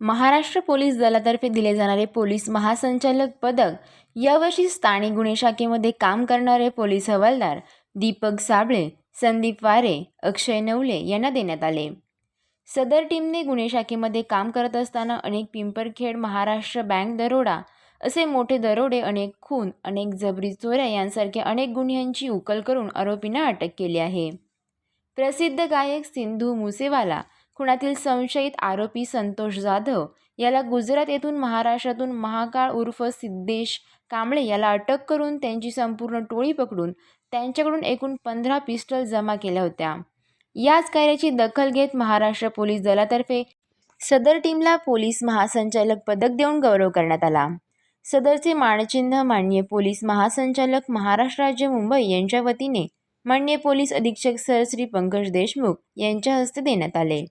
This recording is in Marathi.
महाराष्ट्र पोलीस दलातर्फे दिले जाणारे पोलीस महासंचालक पदक यावर्षी स्थानिक गुन्हे शाखेमध्ये काम करणारे पोलीस हवालदार दीपक साबळे संदीप वारे अक्षय नवले यांना देण्यात आले. सदर टीमने गुन्हे शाखेमध्ये काम करत असताना अनेक पिंपरखेड महाराष्ट्र बँक दरोडा असे मोठे दरोडे अनेक खून अनेक जबरी चोऱ्या यांसारख्या अनेक गुन्ह्यांची उकल करून आरोपींना अटक केली आहे. प्रसिद्ध गायक सिंधू मुसेवाला खुणातील संशयित आरोपी संतोष जाधव याला गुजरात येथून महाराष्ट्रातून महाकाळ उर्फ सिद्धेश कांबळे याला अटक करून त्यांची संपूर्ण टोळी पकडून त्यांच्याकडून एकूण पंधरा पिस्टल जमा केल्या होत्या. याच कार्याची दखल घेत महाराष्ट्र पोलीस दलातर्फे सदर टीमला पोलीस महासंचालक पदक देऊन गौरव करण्यात आला. सदरचे मानचिन्ह मान्य पोलीस महासंचालक महाराष्ट्र राज्य मुंबई यांच्या वतीने मान्य पोलीस अधीक्षक सर श्री पंकज देशमुख यांच्या हस्ते देण्यात आले.